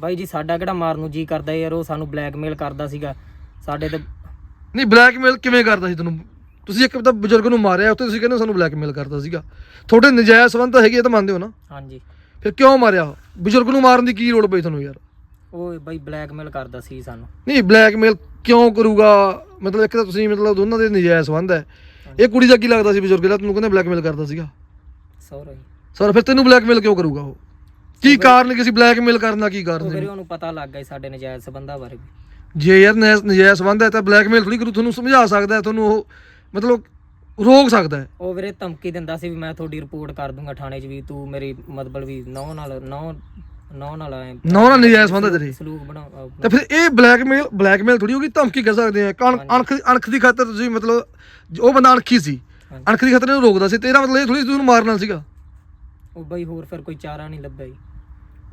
ਬਾਈ ਜੀ ਸਾਡਾ ਕਿਹੜਾ ਮਾਰਨ ਨੂੰ ਜੀ ਕਰਦਾ ਯਾਰ ਉਹ ਸਾਨੂੰ ਬਲੈਕਮੇਲ ਕਰਦਾ ਸੀਗਾ। ਸਾਡੇ ਤੇ ਨਹੀਂ ਬਲੈਕਮੇਲ ਕਿਵੇਂ ਕਰਦਾ ਸੀ ਤੁਹਾਨੂੰ ਤੁਸੀਂ ਇੱਕ ਤਾਂ ਬਜ਼ੁਰਗ ਨੂੰ ਮਾਰਿਆ ਉੱਥੇ ਤੁਸੀਂ ਕਹਿੰਦੇ ਹੋ ਸਾਨੂੰ ਬਲੈਕਮੇਲ ਕਰਦਾ ਸੀਗਾ। ਤੁਹਾਡੇ ਨਜਾਇਜ਼ ਸੰਬੰਧ ਤਾਂ ਹੈਗੇ ਇਹ ਤਾਂ ਮੰਨਦੇ ਹੋ ਨਾ? ਹਾਂਜੀ। ਫਿਰ ਕਿਉਂ ਮਾਰਿਆ ਬਜ਼ੁਰਗ ਨੂੰ ਮਾਰਨ ਦੀ ਕੀ ਲੋੜ ਪਈ ਤੁਹਾਨੂੰ ਯਾਰ? ਉਹ ਬਾਈ ਬਲੈਕਮੇਲ ਕਰਦਾ ਸੀ ਸਾਨੂੰ। ਨਹੀਂ ਬਲੈਕਮੇਲ ਕਿਉਂ ਕਰੂਗਾ? ਮਤਲਬ ਇੱਕ ਤਾਂ ਤੁਸੀਂ ਮਤਲਬ ਦੋਨਾਂ ਦੇ ਨਜਾਇਜ਼ ਸੰਬੰਧ ਹੈ। ਇਹ ਕੁੜੀ ਦਾ ਕੀ ਲੱਗਦਾ ਸੀ ਬਜ਼ੁਰਗ ਦਾ? ਤੁਹਾਨੂੰ ਕਹਿੰਦੇ ਬਲੈਕਮੇਲ ਕਰਦਾ ਸੀਗਾ। ਸੌਰੀ ਸਰ ਫਿਰ ਤੈਨੂੰ ਬਲੈਕਮੇਲ ਕਿਉਂ ਕਰੂਗਾ ਉਹ? ਕੀ ਕਾਰਨ ਕਿ ਅਸੀਂ ਬਲੈਕਮੇਲ ਕਰਨ ਦਾ ਕੀ ਕਾਰਨ ਵੀਰੇ ਸੀ ਉਹਨੂੰ ਪਤਾ ਲੱਗ ਗਿਆ ਸੀ ਸਾਡੇ ਨਜਾਇਜ਼ ਸਬੰਧਾਂ ਬਾਰੇ ਵੀ। ਜੇ ਯਾਰ ਨਜਾਇਜ਼ ਨਜਾਇਜ਼ ਸੰਬੰਧ ਹੈ ਤਾਂ ਬਲੈਕਮੇਲ ਥੋੜੀ ਕਰੂ ਤੁਹਾਨੂੰ ਸਮਝਾ ਸਕਦਾ ਹੈ ਤੁਹਾਨੂੰ ਉਹ ਮਤਲਬ ਰੋਕ ਸਕਦਾ ਹੈ। ਉਹ ਵੀਰੇ ਧਮਕੀ ਦਿੰਦਾ ਸੀ ਵੀ ਮੈਂ ਤੁਹਾਡੀ ਰਿਪੋਰਟ ਕਰ ਦੂੰਗਾ ਥਾਣੇ 'ਚ ਵੀ ਤੂੰ ਮੇਰੀ ਮਤਲਬ ਵੀ ਨੌ ਨਾਲ ਨੌ ਨੌ ਨਾਲ ਐਂ ਨੌ ਨਾਲ ਨਜਾਇਜ਼ ਸੰਬੰਧ ਹੈ ਤੇਰੇ। ਸਲੂਕ ਬਣਾ ਅਹ ਤਾਂ ਫਿਰ ਇਹ ਬਲੈਕਮੇਲ ਬਲੈਕਮੇਲ ਥੋੜੀ ਹੋਗੀ ਧਮਕੀ ਕਹਿ ਸਕਦੇ ਆ ਕਣ ਅਣਖ ਅਣਖ ਦੀ ਖਾਤਰ ਤੁਸੀਂ ਮਤਲਬ ਉਹ ਬੰਦਾ ਅਣਖੀ ਸੀ। ਹਾਂਜੀ। ਅਣਖ ਦੀ ਖਾਤਰ ਇਹਨੂੰ ਰੋਕਦਾ ਸੀ ਤੇਰਾ ਮਤਲਬ ਇਹ ਥੋੜੀ ਤੁਹਾਨੂੰ ਮਾਰਨਾ ਸੀਗਾ। ਉਹ ਬਾਈ ਹੋਰ ਫਿਰ ਕੋਈ ਚਾਰਾ ਨਹੀਂ ਲੱਭਿਆ ਜੀ।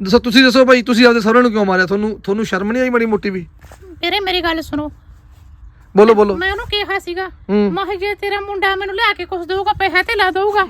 ਦੱਸੋ ਤੁਸੀਂ ਦੱਸੋ ਭਾਈ ਤੁਸੀਂ ਆਪਦੇ ਸਹੁਰੇ ਨੂੰ ਕਿਉਂ ਮਾਰਿਆ? ਤੁਹਾਨੂੰ ਤੁਹਾਨੂੰ ਸ਼ਰਮ ਨਹੀਂ ਆਈ ਮਾੜੀ ਮੋਟੀ ਵੀ? ਵੀਰੇ ਮੇਰੀ ਗੱਲ ਸੁਣੋ। ਬੋਲੋ ਬੋਲੋ। ਮੈਂ ਉਹਨੂੰ ਕਿਹਾ ਸੀਗਾ ਮੈਂ ਕਿਹਾ ਜੇ ਤੇਰਾ ਮੁੰਡਾ ਮੈਨੂੰ ਲਿਆ ਕੇ ਕੁਝ ਦਊਗਾ ਪੈਸਾ ਤੇ ਲਾ ਦਊਗਾ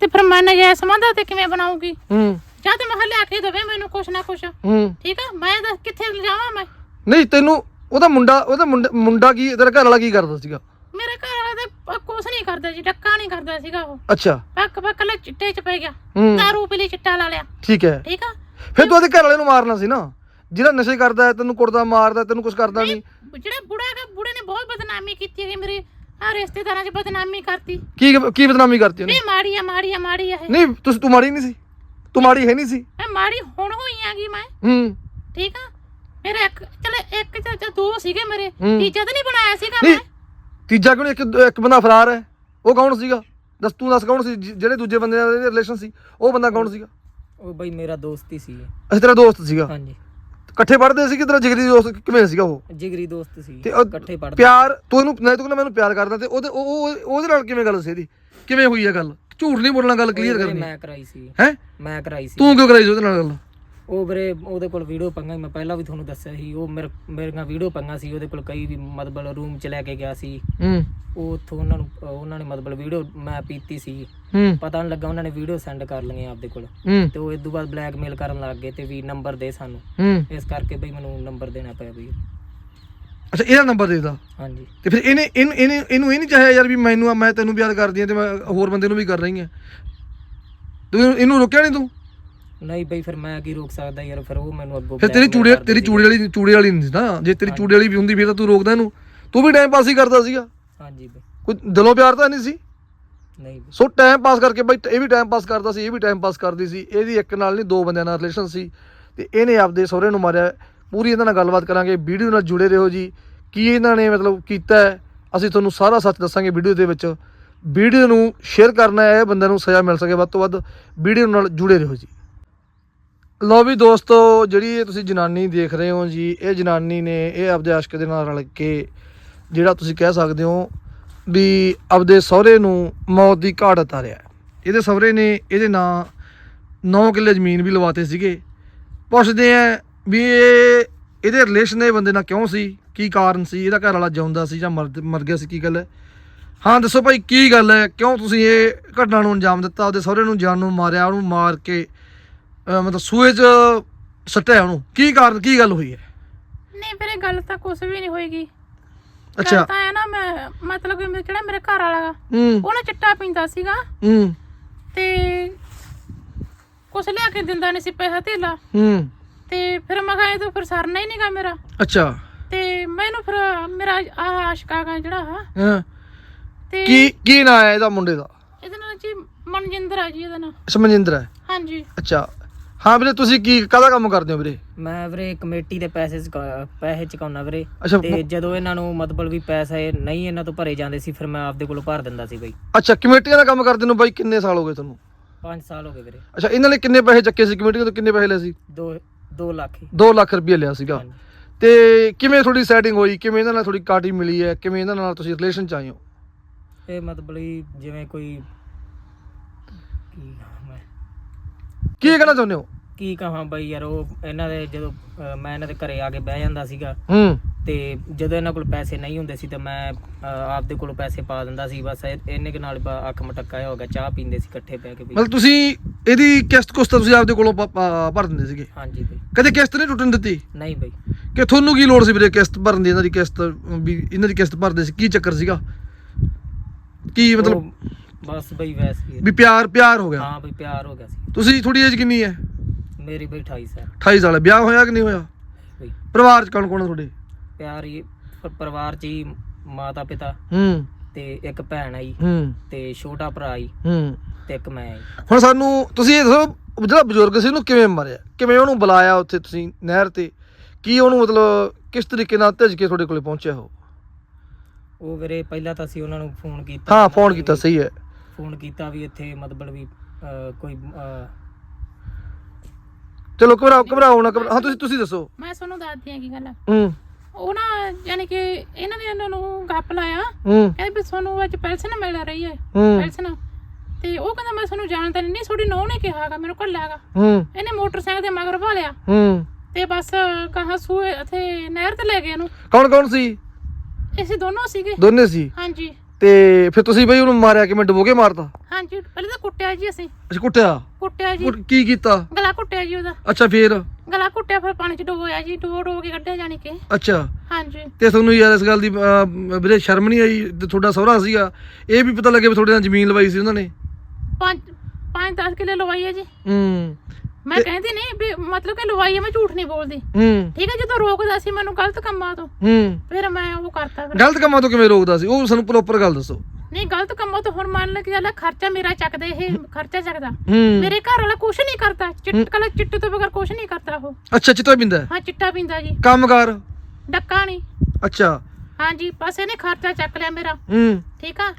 ਤੇ ਫਿਰ ਮੈਂ ਨਜਾਇਜ਼ ਸੰਬੰਧਾਂ ਤੇ ਕਿਵੇਂ ਬਣਾਉਂਗੀ ਹੂੰ। ਜਾਂ ਤੇ ਮੈਂ ਲਿਆ ਕੇ ਦੇਵੇ ਮੈਨੂੰ ਕੁਛ ਨਾ ਕੁਛ। ਹੂੰ। ਠੀਕ ਆ? ਮੈਂ ਦੱਸ ਕਿੱਥੇ ਲਿਜਾਵਾਂ ਮੈਂ? ਨਹੀਂ ਤੈਨੂੰ ਉਹਦਾ ਮੁੰਡਾ ਉਹਦਾ ਮੁੰਡਾ ਕੀ ਤੇਰਾ ਘਰ ਵਾਲਾ ਕੀ ਕਰਦਾ ਸੀਗਾ? ਮੇਰੇ ਘਰ ਵਾਲਾ ਤਾਂ ਕੁਛ ਨਹੀਂ ਕਰਦਾ ਜੀ ਡੱਕਾ ਨਹੀਂ ਕਰਦਾ ਸੀਗਾ ਉਹ। ਅੱਛਾ। ਪੱਕ ਪੱਕ ਲੈ ਚਿੱਟੇ ਚ ਪੈ ਗਿਆ। ਦਾਰੂ ਪੀ ਲਈ ਚਿੱਟਾ ਲਾ ਲਿਆ। ਠੀਕ ਹੈ। ਠੀਕ ਆ? ਫਿਰ ਤੂੰ ਉਹਦੇ ਘਰ ਵਾਲੇ ਨੂੰ ਮਾਰਨਾ ਸੀ ਨਾ। ਜਿਹੜਾ ਨਸ਼ੇ ਕਰਦਾ ਹੈ ਤੈਨੂੰ ਕੁੱਟਦਾ ਮਾਰਦਾ ਤੈਨੂੰ ਕੁਝ ਕਰਦਾ ਨਹੀਂ ਜਿਹੜਾ ਬੁੜਾ ਹੈਗਾ ਬੁੜੇ ਨੇ ਬਹੁਤ ਬਦਨਾਮੀ ਕੀਤੀ ਹੈਗੀ ਮੇਰੇ। ਆ ਰਿਸ਼ਤੇਦਾਰਾਂ 'ਚ ਬਦਨਾਮੀ ਕਰਤੀ। ਕੀ ਕੀ ਬਦਨਾਮੀ ਕਰਤੀ ਉਹਨੇ? ਵੀ ਮਾੜੀ ਆ ਮਾੜੀ ਆ ਮਾੜੀ ਆ ਇਹ। ਨਹੀਂ ਤੁਸੀਂ ਤੂੰ ਮਾੜੀ ਨਹੀਂ ਸੀ। ਤੂੰ ਮਾੜੀ ਹੈ ਨਹੀਂ ਸੀ। ਮੈਂ ਮਾੜੀ ਹੁਣ ਹੋਈ ਆਗੀ ਮੈਂ। ਹੂੰ। ਠੀਕ ਆ? ਮੇਰੇ ਇੱਕ ਚਲੇ ਇੱਕ ਚ ਚ ਦੋ ਸੀਗੇ ਮੇਰੇ। ਹੂੰ। ਤੀਜਾ ਤਾਂ ਨਹੀਂ ਬਣਾਇਆ ਸੀਗਾ ਨਹੀਂ ਮੈਂ। ਤੀਜਾ ਕਿਉਂ? ਇੱਕ ਇੱਕ ਬੰਦਾ ਫਰਾਰ ਹੈ। ਉਹ ਕੌਣ ਸੀਗਾ? ਦੱਸ ਤੂੰ ਦੱਸ ਕੌਣ ਸੀ? ਜਿ- ਜਿਹੜੇ ਦੂਜੇ ਬੰਦੇ ਨਾਲ ਰਿਲੇਸ਼ਨ ਸੀ ਉਹ ਬੰਦਾ ਕੌਣ ਸੀਗਾ? ਉਹ ਬਾਈ ਮੇਰਾ ਦੋਸਤ ਹੀ ਸੀ ਅਸੀਂ ਤੇਰਾ ਦੋਸਤ ਸੀਗਾ? ਹਾਂਜੀ। ਇਕੱਠੇ ਪੜ੍ਹਦੇ ਸੀ ਕਿ ਤੇਰਾ? ਜਿਗਰੀ ਦੋਸਤ ਕਿਵੇਂ ਸੀਗਾ ਉਹ? ਜਿਗਰੀ ਦੋਸਤ ਸੀ। ਤੇ ਉਹ ਇਕੱਠੇ ਪੜ੍ਹਦੇ। ਪਿਆਰ ਤੂੰ ਇਹਨੂੰ ਨਹੀਂ ਤੂੰ ਕਹਿੰਦਾ ਮੈਨੂੰ ਪਿਆਰ ਕਰਦਾ ਤੇ ਉਹਦੇ ਉਹ ਉਹ- ਉਹਦੇ ਨਾਲ ਕਿਵੇਂ ਗੱਲ ਸੀ ਇਹਦੀ? ਕਿਵੇਂ ਹੋਈ ਹੈ ਗੱਲ? ਝੂਠ ਨਹੀਂ ਬੋਲਣਾ ਗੱਲ ਕਲੀਅਰ ਕਰਨੀ। ਮੈਂ ਕਰਾਈ ਸੀ। ਹੈ? ਮੈਂ ਕਰਾਈ ਸੀ। ਤੂੰ ਕਿਉਂ ਕਰਾਈ ਸੀ ਉਹਦੇ ਨਾਲ ਗੱਲ? ਉਹ ਵੀਰੇ ਉਹਦੇ ਕੋਲ ਵੀਡੀਓ ਪੰਗਾ ਮੈਂ ਪਹਿਲਾਂ ਵੀ ਤੁਹਾਨੂੰ ਦੱਸਿਆ ਸੀ ਉਹ ਮੇਰੇ ਮੇਰੀਆਂ ਵੀਡੀਓ ਪੰਗਾ ਸੀ ਉਹਦੇ ਕੋਲ ਕਈ ਵੀ ਮਤਲਬ ਰੂਮ ਚ ਲੈ ਕੇ ਗਿਆ ਸੀ। ਹੂੰ। ਉਹ ਉੱਥੋਂ ਉਹਨਾਂ ਨੂੰ ਉਹਨਾਂ ਨੇ ਮਤਲਬ ਵੀਡੀਓ ਮੈਂ ਪੀਤੀ ਸੀ। ਹੂੰ। ਪਤਾ ਨਹੀਂ ਲੱਗਾ ਉਹਨਾਂ ਨੇ ਵੀਡੀਓ ਸੈਂਡ ਕਰ ਲਈਆਂ ਆਪਦੇ ਕੋਲ। ਹੂੰ। ਤੇ ਉਹ ਇਸ ਤੋਂ ਬਾਅਦ ਬਲੈਕਮੇਲ ਕਰਨ ਲੱਗ ਗਏ ਤੇ ਵੀ ਨੰਬਰ ਦੇ ਸਾਨੂੰ। ਹੂੰ। ਇਸ ਕਰਕੇ ਬਈ ਮੈਨੂੰ ਨੰਬਰ ਦੇਣਾ ਪਿਆ ਬਈ। ਅੱਛਾ ਇਹਦਾ ਨੰਬਰ ਦੇ ਦਾ ਹਾਂਜੀ। ਤੇ ਫਿਰ ਇਹਨੇ ਇਹਨੂੰ ਇਹਨੇ ਇਹ ਨਹੀਂ ਚਾਹਿਆ ਯਾਰ ਵੀ ਮੈਨੂੰ ਮੈਂ ਤੈਨੂੰ ਪਿਆਰ ਕਰਦੀ ਹਾਂ ਤੇ ਮੈਂ ਹੋਰ ਬੰਦੇ ਨੂੰ ਵੀ ਕਰ ਰਹੀ ਹਾਂ ਤੂੰ ਇਹਨੂੰ ਰੋਕਿਆ ਨਹੀਂ ਤੂੰ? ਨਹੀਂ ਬਈ ਫਿਰ ਮੈਂ ਕੀ ਰੋਕ ਸਕਦਾ ਯਾਰ ਫਿਰ ਉਹ ਮੈਨੂੰ ਅੱਗੋਂ ਫਿਰ ਤੇਰੀ ਚੂੜੇ ਤੇਰੀ। ਚੂੜੇ ਵਾਲੀ ਚੂੜੇ ਵਾਲੀ ਨਹੀਂ ਸੀ ਨਾ ਜੇ ਤੇਰੀ ਚੂੜੇ ਵਾਲੀ ਵੀ ਹੁੰਦੀ ਫਿਰ ਤਾਂ ਤੂੰ ਰੋਕਦਾ ਇਹਨੂੰ। ਤੂੰ ਵੀ ਟਾਈਮ ਪਾਸ ਹੀ ਕਰਦਾ ਸੀਗਾ। ਹਾਂਜੀ ਬਈ। ਕੋਈ ਦਿਲੋਂ ਪਿਆਰ ਤਾਂ ਨਹੀਂ ਸੀ? ਨਹੀਂ ਸੋ ਟਾਈਮ ਪਾਸ ਕਰਕੇ ਬਈ ਇਹ ਵੀ ਟਾਈਮ ਪਾਸ ਕਰਦਾ ਸੀ ਇਹ ਵੀ ਟਾਈਮ ਪਾਸ ਕਰਦੀ ਸੀ। ਇਹਦੀ ਇੱਕ ਨਾਲ ਨਹੀਂ ਦੋ ਬੰਦਿਆਂ ਨਾਲ ਰਿਲੇਸ਼ਨ ਸੀ। ਤੇ ਇਹਨੇ ਆਪਦੇ ਸਹੁਰੇ ਨੂੰ ਮਾਰਿਆ। ਪੂਰੀ ਇਹਨਾਂ ਨਾਲ ਗੱਲਬਾਤ ਕਰਾਂਗੇ। ਵੀਡੀਓ ਨਾਲ ਜੁੜੇ ਰਹੋ ਜੀ। ਕੀ ਇਹਨਾਂ ਨੇ ਮਤਲਬ ਕੀਤਾ ਅਸੀਂ ਤੁਹਾਨੂੰ ਸਾਰਾ ਸੱਚ ਦੱਸਾਂਗੇ ਵੀਡੀਓ ਦੇ ਵਿੱਚ। ਵੀਡੀਓ ਨੂੰ ਸ਼ੇਅਰ ਕਰਨਾ ਹੈ ਇਹ ਬੰਦੇ ਨੂੰ ਸਜ਼ਾ ਮਿਲ ਸਕੇ ਵੱਧ ਤੋਂ ਵੱਧ। ਵੀਡੀਓ ਨਾਲ ਜੁੜੇ ਰਹੋ ਜੀ। ਲੋ ਵੀ ਦੋਸਤੋ, ਜਿਹੜੀ ਇਹ ਤੁਸੀਂ ਜਨਾਨੀ ਦੇਖ ਰਹੇ ਹੋ ਜੀ, ਇਹ ਜਨਾਨੀ ਨੇ ਇਹ ਆਪਦੇ ਆਸ਼ਕ ਦੇ ਨਾਲ ਰਲ ਕੇ ਜਿਹੜਾ ਤੁਸੀਂ ਕਹਿ ਸਕਦੇ ਹੋ ਵੀ ਆਪਦੇ ਸਹੁਰੇ ਨੂੰ ਮੌਤ ਦੀ ਘਾਟ ਉਤਾਰਿਆ ਇਹਦੇ ਸਹੁਰੇ ਨੇ ਇਹਦੇ ਨਾਂ 9 ਕਿੱਲੇ ਜ਼ਮੀਨ ਵੀ ਲਵਾਤੇ ਸੀਗੇ। ਪੁੱਛਦੇ ਆ ਵੀ ਇਹ ਇਹਦੇ ਰਿਲੇਸ਼ਨ ਦੇ ਬੰਦੇ ਨਾਲ ਕਿਉਂ ਸੀ? ਕੀ ਕਾਰਨ ਸੀ? ਇਹਦਾ ਘਰ ਵਾਲਾ ਜਿਉਂਦਾ ਸੀ ਜਾਂ ਮਰ ਮਰ ਗਿਆ ਸੀ? ਕੀ ਗੱਲ ਹੈ? ਹਾਂ, ਦੱਸੋ ਭਾਈ, ਕੀ ਗੱਲ ਹੈ? ਕਿਉਂ ਤੁਸੀਂ ਇਹ ਘਟਨਾ ਨੂੰ ਅੰਜਾਮ ਦਿੱਤਾ? ਉਹਦੇ ਸਹੁਰੇ ਨੂੰ, ਜਾਨ ਨੂੰ ਮਾਰਿਆ, ਉਹਨੂੰ ਮਾਰ ਕੇ ਮਤਲਬ ਸੂਏ 'ਚ ਸੱਟਿਆ ਉਹਨੂੰ। ਕੀ ਕਾਰਨ ਕੀ ਗੱਲ ਹੋਈ ਹੈ? ਨਹੀਂ ਵੀਰੇ ਗੱਲ ਤਾਂ ਕੁਛ ਵੀ ਨਹੀਂ ਹੋਏਗੀ ਅੱਛਾ। ਤਾਂ ਹੈ ਨਾ ਮੈਂ ਮਤਲਬ ਕਿ ਜਿਹੜਾ ਮੇਰੇ ਘਰ ਵਾਲਾ ਉਹ ਨਾ ਚਿੱਟਾ ਪੀਂਦਾ ਸੀਗਾ। ਹੂੰ। ਤੇ ਕੁਛ ਲਿਆ ਕੇ ਦਿੰਦਾ ਨਹੀਂ ਸੀ ਪੈਸਾ ਧੇਲਾ। ਹੂੰ। ਤੇ ਫਿਰ ਮੈਂ ਕਿਹਾ ਇਹ ਤਾਂ ਫਿਰ ਸਰਨਾ ਹੀ ਨਹੀਂਗਾ ਮੇਰਾ। ਅੱਛਾ। ਤੇ ਮੈਨੂੰ ਫਿਰ ਮੇਰਾ ਆ ਆਸ਼ਕਾ ਗਾ ਜਿਹੜਾ ਹਾਂ। ਤੇ ਕੀ ਕੀ ਨਾਂ ਹੈ ਇਹਦਾ ਮੁੰਡੇ ਦਾ? ਇਹਦਾ ਨਾਂ ਜੀ ਮਨਜਿੰਦਰ ਆ ਜੀ ਇਹਦਾ ਨਾਂ। ਸਮਨਜਿੰਦਰ ਹੈ। ਹਾਂਜੀ। ਅੱਛਾ। ਹਾਂ ਵੀਰੇ ਤੁਸੀਂ ਕੀ ਕਾਹਦਾ ਕੰਮ ਕਰਦੇ ਹੋ ਵੀਰੇ? ਮੈਂ ਵੀਰੇ ਕਮੇਟੀ ਦੇ ਪੈਸੇ ਚੁਕਾ- ਪੈਸੇ ਚੁਕਾਉਣਾ ਵੀਰੇ। ਅੱਛਾ ਤੇ ਜਦੋਂ ਇਹਨਾਂ ਨੂੰ ਮਤਲਬ ਵੀ ਪੈਸੇ ਨਹੀਂ ਇਹਨਾਂ ਤੋਂ ਭਰੇ ਜਾਂਦੇ ਸੀ ਫਿਰ ਮੈਂ ਆਪਦੇ ਕੋਲੋਂ ਭਰ ਦਿੰਦਾ ਸੀ ਬਈ। ਅੱਛਾ ਕਮੇਟੀਆਂ ਦਾ ਕੰਮ ਕਰਦੇ ਨੂੰ ਬਾਈ ਕਿੰਨੇ ਸਾਲ ਹੋ ਗਏ ਤੁਹਾਨੂੰ? 5 ਸਾਲ ਹੋ ਗਏ ਵੀਰੇ। ਅੱਛਾ ਇਹਨਾਂ ਨੇ ਕਿੰਨੇ ਪੈਸੇ ਚੱਕੇ ਸੀ ਕਮੇਟੀਆਂ ਤੋਂ ਕਿੰਨੇ ਪੈਸੇ ਲਏ ਸੀ? 2 2 ਲੱਖ ਹੀ। 2 ਲੱਖ ਰੁਪਏ ਲਿਆ ਸੀਗਾ। ਹਾਂਜੀ। ਤੇ ਕਿਵੇਂ ਤੁਹਾਡੀ ਸੈਟਿੰਗ ਹੋਈ? ਕਿਵੇਂ ਇਹਨਾਂ ਨਾਲ ਤੁਹਾਡੀ ਕਾਟੀ ਮਿਲੀ ਹੈ? ਕਿਵੇਂ ਇਹਨਾਂ ਨਾਲ ਤੁਸੀਂ ਰਿਲੇਸ਼ਨ ਚ ਆਏ ਹੋ? ਇਹ ਮਤਲਬ ਵੀ ਜਿਵੇਂ ਕੋਈ ਕੀ ਕੀ ਕਹਿਣਾ ਚਾਹੁੰਦੇ ਹੋ? ਕੀ ਕਹਾਂ ਬਈ ਯਾਰ ਉਹ ਇਹਨਾਂ ਦੇ ਜਦੋਂ ਅਹ, ਮੈਂ ਇਹਨਾਂ ਦੇ ਘਰੇ ਆ ਕੇ ਬਹਿ ਜਾਂਦਾ ਸੀਗਾ ਹੂੰ। ਤੇ ਜਦੋਂ ਇਹਨਾਂ ਕੋਲ ਪੈਸੇ ਨਹੀਂ ਹੁੰਦੇ ਸੀ ਤਾਂ ਮੈਂ ਅਹ, ਆਪਦੇ ਕੋਲੋਂ ਪੈਸੇ ਪਾ ਦਿੰਦਾ ਸੀ ਬਸ ਇਹ- ਇਹਨੇ ਕੁ ਨਾਲ ਬ- ਅੱਖ ਮਟਕਾ ਹੋ ਗਿਆ ਚਾਹ ਪੀਂਦੇ ਸੀ ਇਕੱਠੇ ਬਹਿ ਕੇ ਵੀ। ਮਤਲਬ ਤੁਸੀਂ ਇਹਦੀ ਕਿਸ਼ਤ ਕੁਸਤ ਤੁਸੀਂ ਆਪਦੇ ਕੋਲੋਂ ਪ- ਪ- ਭਰ ਦਿੰਦੇ ਸੀਗੇ? ਹਾਂਜੀ ਬਈ। ਕਦੇ ਕਿਸ਼ਤ ਨਹੀਂ ਟੁੱਟਣ ਦਿੱਤੀ? ਨਹੀਂ ਬਈ। ਕਿ ਤੁਹਾਨੂੰ ਕੀ ਲੋੜ ਸੀ ਵੀਰੇ ਕਿਸ਼ਤ ਭਰਨ ਦੀ ਇਹਨਾਂ ਦੀ ਕਿਸ਼ਤ ਵੀ ਇਹਨਾਂ ਦੀ ਕਿਸ਼ਤ ਭਰਦੇ ਸੀ? ਕੀ ਚੱਕਰ ਸੀਗਾ? ਕੀ ਮਤਲਬ ਉਹ ਬਸ ਬਈ ਵੈਸੇ ਹੀ ਵੀ ਪਿਆਰ ਪਿਆਰ ਹੋ ਗਿਆ? ਹਾਂ ਬਈ ਪਿਆਰ ਹੋ ਗਿਆ ਸੀ। ਤੁਸੀਂ ਥੋੜੀ ਏਜ ਕਿੰਨੀ ਹੈ? ਮੇਰੀ ਬਈ 28 ਸਾਲ। 28 ਸਾਲ ਹੈ। ਵਿਆਹ ਹੋਇਆ ਕਿ ਨਹੀਂ ਹੋਇਆ? ਬਈ। ਪਰਿਵਾਰ ਚ ਕੌਣ ਕੌਣ ਹੈ ਤੁਹਾਡੇ? ਪਿਆਰ ਹੀ ਪ- ਪਰਿਵਾਰ ਚ ਹੀ ਮਾਤਾ ਪਿਤਾ ਹੂੰ। ਤੇ ਇੱਕ ਭੈਣ ਆਈ ਹੂੰ। ਤੇ ਛੋਟਾ ਭਰਾ ਆਈ ਹੂੰ। ਤੇ ਇੱਕ ਮੈਂ ਆਈ। ਹੁਣ ਸਾਨੂੰ ਤੁਸੀਂ ਇਹ ਦੱਸੋ ਜਿਹੜਾ ਬਜ਼ੁਰਗ ਸੀ ਉਹਨੂੰ ਕਿਵੇਂ ਮਾਰਿਆ? ਕਿਵੇਂ ਉਹਨੂੰ ਬੁਲਾਇਆ ਉੱਥੇ ਤੁਸੀਂ ਨਹਿਰ ਤੇ? ਕੀ ਉਹਨੂੰ ਮਤਲਬ ਕਿਸ ਤਰੀਕੇ ਨਾਲ ਭੇਜ ਕੇ ਤੁਹਾਡੇ ਕੋਲੇ ਪਹੁੰਚਿਆ ਉਹ? ਉਹ ਵੀਰੇ ਪਹਿਲਾਂ ਤਾਂ ਅਸੀਂ ਉਹਨਾਂ ਨੂੰ ਫੋਨ ਕੀਤਾ। ਹਾਂ ਫੋਨ ਕੀਤਾ ਸਹੀ ਹੈ। ਫੋਨ ਕੀਤਾ ਵੀ ਇੱਥੇ ਮਤਲਬ ਵੀ ਅਹ, ਕੋਈ ਅਹ, ਚਲੋ ਘਬਰਾਓ ਘਬਰਾਓ ਨਾ ਘਬਰਾਓ। ਹਾਂ ਤੁਸੀਂ ਤੁਸੀਂ ਦੱਸੋ। ਮੈਂ ਤੁਹਾਨੂੰ ਦੱਸਦੀ ਹਾਂ ਕੀ ਗੱਲ ਆ। ਹੂੰ। ਉਹ ਨਾ ਯਾਨੀ ਕਿ ਇਹਨਾਂ ਨੇ ਇਹਨਾਂ ਨੂੰ ਗੱਪ ਲਾਇਆ। ਹੂੰ। ਕਹਿੰਦੇ ਵੀ ਤੁਹਾਨੂੰ ਅੱਜ ਪੈਨਸ਼ਨ ਮਿਲ ਰਹੀ ਹੈ। ਹੂੰ। ਪੈਨਸ਼ਨ ਤੇ ਉਹ ਕਹਿੰਦਾ ਮੈਂ ਤੁਹਾਨੂੰ ਜਾਣਦਾ ਨਹੀਂ ਨਹੀਂ ਤੁਹਾਡੀ ਨੌ ਨੇ ਕਿਹਾਗਾ ਮੈਨੂੰ ਘੱਲਿਆਗਾ ਹੂੰ। ਇਹਨੇ ਮੋਟਰਸਾਈਕਲ ਦੇ ਮਗਰ ਭਾਲਿਆ। ਹੂੰ। ਤੇ ਬਸ ਕਹਾ ਸੂਏ ਇੱਥੇ ਨਹਿਰ ਤੇ ਲੈ ਗਏ ਇਹਨੂੰ। ਕੌਣ ਕੌਣ ਸੀ? ਅਸੀਂ ਦੋਨੋਂ ਸੀਗੇ। ਦੋਨੇ ਸੀ? ਹਾਂਜੀ। ਤੇ ਫਿਰ ਤੁਸੀਂ ਬਈ ਉਹਨੂੰ ਮਾਰਿਆ ਕਿਵੇਂ ਡੁਬੋ ਕੇ ਮਾਰਤਾ? ਹਾਂਜੀ ਪਹਿਲੇ ਤਾਂ ਕੁੱਟਿਆ ਜੀ ਅਸੀਂ। ਅੱਛਾ ਕੁੱਟਿਆ? ਕੁੱਟਿਆ ਜੀ। ਕੁੱਟ- ਕੀ ਕੀਤਾ? ਗਲਾ ਕੁੱਟਿਆ ਜੀ ਉਹਦਾ। ਅੱਛਾ ਫੇਰ? ਗਲਾ ਕੁੱਟਿਆ ਫਿਰ ਪਾਣੀ ਚ ਡੁਬੋਇਆ ਜੀ ਡੁਬੋ ਡੁਬੋ ਕੇ ਕੱਢਿਆ ਜਾਣੀ ਕਿ। ਅੱਛਾ। ਹਾਂਜੀ। ਤੇ ਤੁਹਾਨੂੰ ਯਾਰ ਇਸ ਗੱਲ ਦੀ ਅਹ, ਵੀਰੇ ਸ਼ਰਮ ਨਹੀਂ ਆਈ? ਤੇ ਤੁਹਾਡਾ ਸਹੁਰਾ ਸੀਗਾ। ਇਹ ਵੀ ਪਤਾ ਲੱਗੇ ਵੀ ਤੁਹਾਡੇ ਨਾਲ ਜ਼ਮੀਨ ਲਵਾਈ ਸੀ ਉਹਨਾਂ ਨੇ। ਪੰਜ ਪੰਜ 10 ਕਿੱਲੇ ਲਵਾਈ ਹੈ ਜੀ। ਹੂੰ। ਮੈਂ ਕਹਿੰਦੀ ਨਹੀਂ ਵੀ ਮਤਲਬ ਕਿ ਲਵਾਈ ਮੈਂ ਝੂਠ ਨਹੀਂ ਬੋਲਦੀ। ਹੂੰ। ਠੀਕ ਹੈ ਜਦੋਂ ਰੋਕਦਾ ਸੀ ਮੈਨੂੰ ਗਲਤ ਕੰਮਾਂ ਤੋਂ ਹੂੰ। ਫਿਰ ਮੈਂ ਉਹ ਕਰਤਾ ਫਿਰ। ਗਲਤ ਕੰਮਾਂ ਤੋਂ ਕਿਵੇਂ ਰੋਕਦਾ ਸੀ? ਉਹ ਸਾਨੂੰ ਪ੍ਰੋਪਰ ਗੱਲ ਦੱਸੋ। ਨਹੀਂ ਗਲਤ ਕੰਮਾਂ ਤੋਂ ਹੁਣ ਮੰਨ ਲੈ ਕਿ ਚੱਲ ਖਰਚਾ ਮੇਰਾ ਚੱਕਦਾ ਇਹ ਖਰਚਾ ਚੱਕਦਾ। ਹੂੰ। ਮੇਰੇ ਘਰ ਵਾਲਾ ਕੁਛ ਨਹੀਂ ਕਰਦਾ। ਚਿੱਟ ਚਿੱਟੇ ਤੋਂ ਬਗੈਰ ਕੁਛ ਨਹੀਂ ਕਰਦਾ ਉਹ। ਅੱਛਾ ਚਿੱਟਾ ਪਿੰਦਾ ਹੈ। ਹਾਂ ਚਿੱਟਾ ਪੀਂਦਾ ਜੀ। ਕੰਮਕਾਰ? ਡੱਕਾ ਨਹੀਂ। ਅੱਛਾ। ਹਾਂਜੀ ਬਸ ਇਹਨੇ ਖਰਚਾ ਚੱਕ ਲਿਆ ਮੇਰਾ। ਹੂੰ। ਠੀਕ ਆ?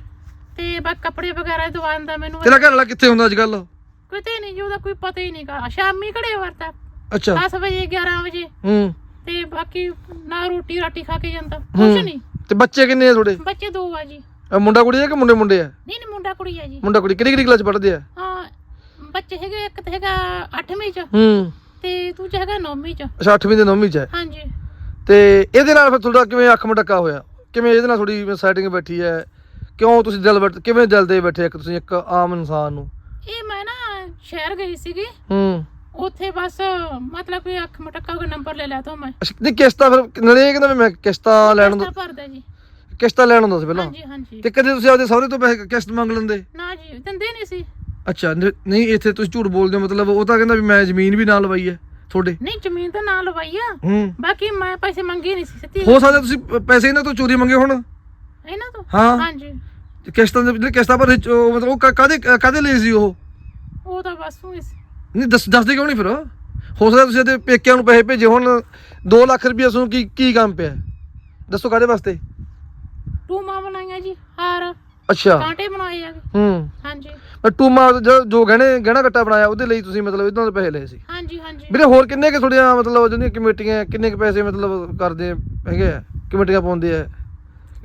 ਤੇ ਬਸ ਕੱਪੜੇ ਵਗੈਰਾ ਦਵਾਉਣ ਦਾ ਮੈਨੂੰ ਤੇਰਾ ਘਰ ਵਾਲਾ ਕਿੱਥੇ ਹੁੰਦਾ ਅੱਜ ਕੱਲ ਕਿਤੇ ਨਹੀਂ ਜੀ ਉਹਦਾ ਕੋਈ ਪਤਾ ਹੀ ਨਹੀਂਗਾ ਸ਼ਾਮੀ ਘੜੇ ਵਰਤਾ ਅੱਛਾ। 10 ਵਜੇ 11 ਵਜੇ। ਹੂੰ। ਤੇ ਬਾਕੀ ਨਾ ਰੋਟੀ ਰਾਟੀ ਖਾ ਕੇ ਜਾਂਦਾ। ਹੂੰ। ਕੁਛ ਨਹੀਂ ਤੇ ਬੱਚੇ ਕਿੰਨੇ ਆ ਤੁਹਾਡੇ? ਬੱਚੇ ਦੋ ਆ ਜੀ। ਅਹ ਮੁੰਡਾ ਕੁੜੀ ਹੈ ਕਿ ਮੁੰਡੇ ਮੁੰਡੇ ਆ? ਨਹੀਂ ਨਹੀਂ ਮੁੰਡਾ ਕੁੜੀ ਆ ਜੀ। ਮੁੰਡਾ ਕੁੜੀ ਕਿਹੜੀ ਕਿਹੜੀ ਕਲਾਸ ਪੜ੍ਹਦੇ ਆ? ਹਾਂ ਬੱਚੇ ਹੈਗੇ ਇੱਕ ਤਾਂ ਹੈਗਾ 8ਵੀਂ ਚ। ਹੂੰ। ਤੇ ਦੂਜਾ ਹੈਗਾ 9ਵੀਂ ਚ। ਅੱਛਾ 8ਵੀਂ ਤੇ 9ਵੀਂ ਚ ਹੈ। ਹਾਂਜੀ। ਤੇ ਇਹਦੇ ਨਾਲ ਫਿਰ ਤੁਹਾਡਾ ਕਿਵੇਂ ਅੱਖ ਮਟਕਾ ਹੋਇਆ? ਕਿਵੇਂ ਇਹਦੇ ਨਾਲ ਥੋੜੀ ਸੈਟਿੰਗ ਬੈਠੀ ਹੈ? ਕਿਉਂ ਤੁਸੀਂ ਦਿਲ ਬੈਠ ਕਿਵੇਂ ਦਿਲ ਦੇ ਬੈਠੇ ਇੱਕ ਤੁਸੀਂ ਇੱਕ ਆਮ ਇਨਸਾਨ ਨੂੰ? ਇਹ ਮੈਂ ਨਾ ਸ਼ਹਿਰ ਗਈ ਸੀਗੀ। ਹੂੰ। ਉੱਥੇ ਬਸ ਮਤਲਬ ਕਿ ਅੱਖ ਮਟਕਾ ਦਾ ਨੰਬਰ ਲੈ ਲਿਆ ਤੋਂ ਮੈਂ। ਅੱਛਾ, ਨਹੀਂ ਕਿਸ਼ਤਾਂ ਫਿਰ ਨਲੇ ਕਹਿੰਦਾ ਵੀ ਮੈਂ ਕਿਸ਼ਤਾਂ ਲੈਣ ਕਿਸ਼ਤਾਂ ਦਾ ਭਰਦਾ ਜੀ। ਕਿਸ਼ਤਾਂ ਲੈਣ ਹੁੰਦਾ ਸੀ ਪਹਿਲਾਂ? ਹਾਂਜੀ ਹਾਂਜੀ। ਤੇ ਕਦੇ ਤੁਸੀਂ ਆਪਦੇ ਸਹੁਰੇ ਤੋਂ ਪੈਸੇ ਕਿਸ਼ਤ ਮੰਗ ਲੈਂਦੇ? ਨਾ ਜੀ ਦਿੰਦੇ ਨਹੀਂ ਸੀ। ਅੱਛਾ ਨ- ਨਹੀਂ ਇੱਥੇ ਤੁਸੀਂ ਝੂਠ ਬੋਲਦੇ ਹੋ ਮਤਲਬ ਉਹ ਤਾਂ ਕਹਿੰਦਾ ਵੀ ਮੈਂ ਜ਼ਮੀਨ ਵੀ ਨਾਲ ਲਵਾਈ ਹੈ ਤੁਹਾਡੇ। ਨਹੀਂ ਜ਼ਮੀਨ ਤਾਂ ਨਾ ਲਵਾਈ ਆ। ਹੂੰ। ਬਾਕੀ ਮੈਂ ਪੈਸੇ ਮੰਗੇ ਨਹੀਂ ਸੀ ਸੱਚੀ ਹੋ ਸਕਦਾ ਤੁਸੀਂ ਪ- ਪੈਸੇ ਇਹਨਾਂ ਤੋਂ ਚੋਰੀ ਮੰਗੇ ਹੋਣ। ਇਹਨਾਂ ਤੋਂ? ਹਾਂ। ਹਾਂਜੀ। ਕਿਸ਼ਤਾਂ ਦੇ ਜਿਹੜੇ ਕਿਸ਼ਤਾਂ ਪਰ ਮਤਲਬ ਉਹ ਕ- ਕਾਹਦੇ ਕਾਹਦੇ ਲਈ ਸੀ ਉਹ? ਤਾਂ ਬਸ ਸੀ ਨਹੀਂ ਦੱਸ ਦੱਸਦੇ ਕਿਉਂ ਨਹੀਂ ਫਿਰ ਹੋ ਸਕਦਾ ਤੁਸੀਂ ਇਹਦੇ ਪੇਕਿਆਂ ਨੂੰ ਪੈਸੇ ਭੇਜੇ। ਹੁਣ 2 ਲੱਖ ਰੁਪਏ ਤੁਹਾਨੂੰ ਕੀ ਕੀ ਕੰਮ ਪਿਆ? ਦੱਸੋ ਕਾਹਦੇ ਵਾਸਤੇ? ਟੂਮਾ ਬਣਾਈਆਂ ਜੀ ਹਾਰ। ਅੱਛਾ। ਕਾਂਟੇ ਬਣਾਏ ਆ। ਹੂੰ। ਹਾਂਜੀ। ਪਰ ਟੂਮਾ ਜੋ- ਜੋ ਗਹਿਣੇ ਗਹਿਣਾ ਕੱਟਾ ਬਣਾਇਆ ਉਹਦੇ ਲਈ ਤੁਸੀਂ ਮਤਲਬ ਇਹਨਾਂ ਦੇ ਪੈਸੇ ਲਏ ਸੀ। ਹਾਂਜੀ ਹਾਂਜੀ। ਵੀਰੇ ਹੋਰ ਕਿੰਨੇ ਕਿ ਤੁਹਾਡੀਆਂ ਮਤਲਬ ਜਿਹੜੀਆਂ ਕਮੇਟੀਆਂ ਕਿੰਨੇ ਕੁ ਪੈਸੇ ਮਤਲਬ ਕਰਦੇ ਹੈਗੇ ਆ ਕਮੇਟੀਆਂ ਪਾਉਂਦੇ ਆ?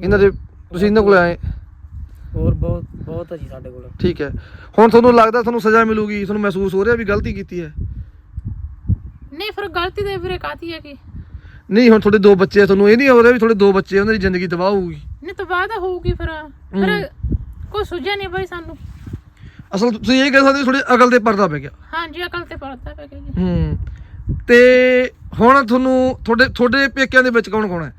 ਇਹਨਾਂ ਦੇ ਤੁਸੀਂ ਇਹਨਾਂ ਕੋਲ ਆਏ। ਹੋਰ ਬਹੁਤ ਬਹੁਤ ਆ ਜੀ ਸਾਡੇ ਕੋਲ। ਠੀਕ ਹੈ। ਹੁਣ ਤੁਹਾਨੂੰ ਲੱਗਦਾ ਤੁਹਾਨੂੰ ਸਜ਼ਾ ਮਿਲੂਗੀ ਤੁਹਾਨੂੰ ਮਹਿਸੂਸ ਹੋ ਰਿਹਾ ਵੀ ਗਲਤੀ ਕੀਤੀ ਹੈ? ਨਹੀਂ ਫਿਰ ਗਲਤੀ ਦੇ ਵੀਰੇ ਕਾਤੀ ਹੈ ਕਿ ਨਹੀਂ ਹੁਣ ਤੁਹਾਡੇ ਦੋ ਬੱਚੇ ਆ ਤੁਹਾਨੂੰ ਇਹ ਨਹੀਂ ਹੋ ਰਿਹਾ ਵੀ ਤੁਹਾਡੇ ਦੋ ਬੱਚੇ ਉਹਨਾਂ ਦੀ ਜ਼ਿੰਦਗੀ ਤਬਾਹ ਹੋਊਗੀ। ਨਹੀਂ ਤਾਂ ਬਾਅਦ ਹੋਊਗੀ ਫਿਰ। ਫਿਰ ਕੋਈ ਸੁਝਿਆ ਨਹੀਂ ਬਈ ਸਾਨੂੰ। ਅਸਲ ਤੁਸੀਂ ਇਹ ਕਹਿ ਸਕਦੇ ਹੋ ਤੁਹਾਡੇ ਅਕਲ ਤੇ ਪਰਦਾ ਪੈ ਗਿਆ। ਹਾਂਜੀ ਅਕਲ ਤੇ ਪੜਦਾ ਪੈ ਗਿਆ ਜੀ। ਹੂੰ। ਤੇ ਹੁਣ ਤੁਹਾਨੂੰ ਤੁਹਾਡੇ ਤੁਹਾਡੇ ਪੇਕਿਆਂ ਦੇ ਵਿੱਚ ਕੌਣ ਕੌਣ ਹੈ?